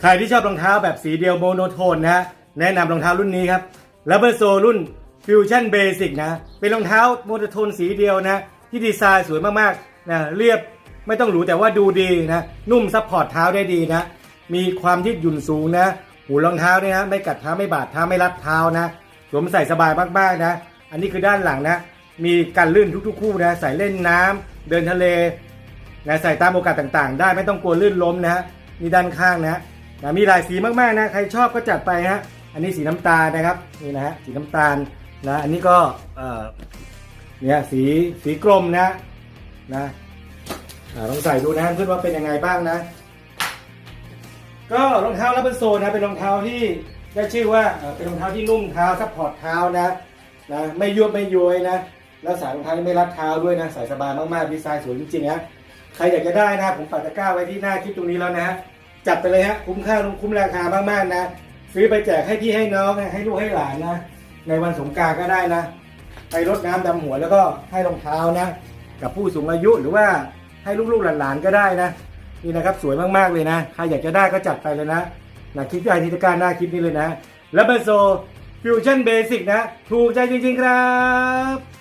ใครที่ชอบรองเท้าแบบสีเดียวโมโนโทนนะฮะแนะนำรองเท้ารุ่นนี้ครับลับเบอร์โซรุ่นฟิวชั่นเบสิกนะเป็นรองเท้าโมโนโทนสีเดียวนะ ที่ดีไซน์สวยมากๆนะเรียบไม่ต้องหรูแต่ว่าดูดีนะ นุ่มซับพอร์ตเท้าได้ดีนะ มีความยืดหยุ่นสูงนะ หูรองเท้าเนี่ยนะไม่กัดเท้าไม่บาดเท้าไม่รัดเท้านะสวมใส่สบายมากๆนะ อันนี้คือด้านหลังนะ มีกันลื่นทุกๆ คู่นะ ใส่เล่นน้ำเดินทะเลนะใส่ตามโอกาสต่างๆ ได้ไม่ต้องกลัวลื่นล้มนะฮะมีด้านข้างนะ นะมีหลายสีมากๆนะใครชอบก็จัดไปฮะอันนี้สีน้ำตาลนะครับนี่นะฮะสีน้ำตาลนะอันนี้ก็เอ่อเนี่ยสีสีกรมนะนะลองใส่ดูนะเพื่อนว่าเป็นยังไงบ้างนะ ก็รองเท้าลับเบิลโซนนะเป็นรองเท้าที่ได้ชื่อว่าเป็นรองเท้าที่นุ่มเท้าซัพพอร์ตเท้านะนะไม่ยวบไม่ย้วยนะแล้วสายรองเท้าไม่รัดเท้าด้วยนะใส่สบายมากๆดีไซน์สวยจริงๆนะใครอยากจะได้นะผมปักตะกร้าไว้ที่หน้าคลิปตรงนี้แล้วนะฮะ จัดไปเลยฮะคุ้มค่าคุ้มราคามากๆนะ ซื้อไปแจกให้พี่ให้น้องให้ลูกให้หลานนะในวันสงการก็ได้นะ ไปรดน้ำดำหัวแล้วก็ให้รองเท้านะ กับผู้สูงอายุหรือว่าให้ลูกๆหลานๆก็ได้นะ นี่นะครับสวยมากๆเลยนะใครอยากจะได้ก็จัดไปเลยนะนะคลิปใหญ่ที่ตะกร้าหน้าคลิปนี้เลยนะ แล้วเบอร์โซฟิวชั่นเบสิกนะ ถูกใจจริงๆครับ